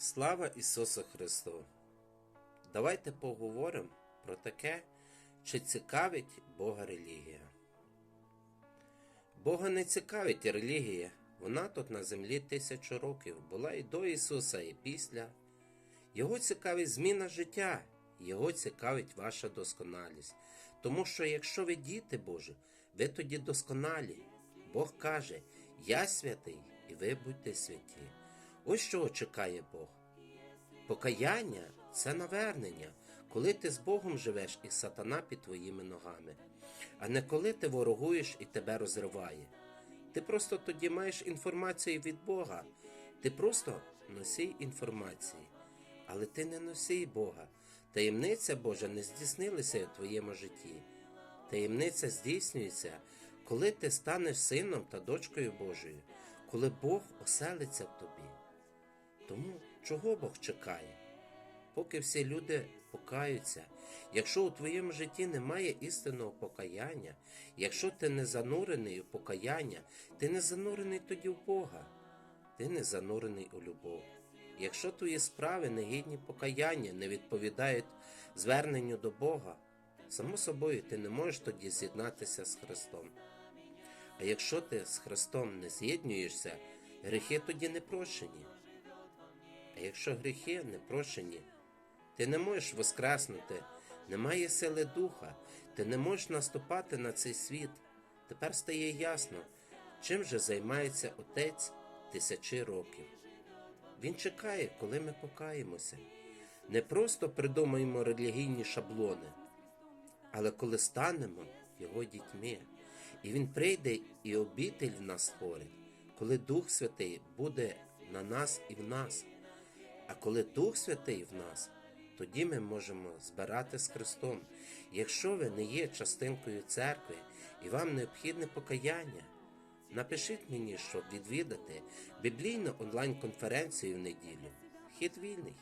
Слава Ісусу Христу! Давайте поговоримо про таке, чи цікавить Бога релігія. Бога не цікавить релігія. Вона тут на землі тисячу років була і до Ісуса, і після. Його цікавить зміна життя, Його цікавить ваша досконалість. Тому що якщо ви діти Божі, ви тоді досконалі. Бог каже: Я святий, і ви будьте святі. Ось чого чекає Бог. Покаяння це навернення, коли ти з Богом живеш і сатана під твоїми ногами, а не коли ти ворогуєш і тебе розриває. Ти просто тоді маєш інформацію від Бога, ти просто носій інформації, але ти не носій Бога. Таємниця Божа не здійснилася у твоєму житті. Таємниця здійснюється, коли ти станеш сином та дочкою Божою, коли Бог оселиться в тобі. Тому чого Бог чекає? Поки всі люди покаються, якщо у твоєму житті немає істинного покаяння, якщо ти не занурений у покаяння, ти не занурений тоді в Бога, ти не занурений у любов. Якщо твої справи не гідні покаяння, не відповідають зверненню до Бога, само собою ти не можеш тоді з'єднатися з Христом. А якщо ти з Христом не з'єднуєшся, гріхи тоді не прощені. А якщо гріхи не прощені, ти не можеш воскреснути, немає сили духа, ти не можеш наступати на цей світ. Тепер стає ясно, чим же займається Отець тисячі років. Він чекає, коли ми покаємося. Не просто придумаємо релігійні шаблони, але коли станемо його дітьми, і він прийде і обітель в нас створить, коли Дух Святий буде на нас і в нас. А коли Дух Святий в нас, тоді ми можемо збирати з Христом. Якщо ви не є частинкою церкви і вам необхідне покаяння, напишіть мені, щоб відвідати біблійну онлайн-конференцію в неділю. Хід вільний.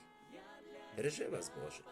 Бережи вас, Боже!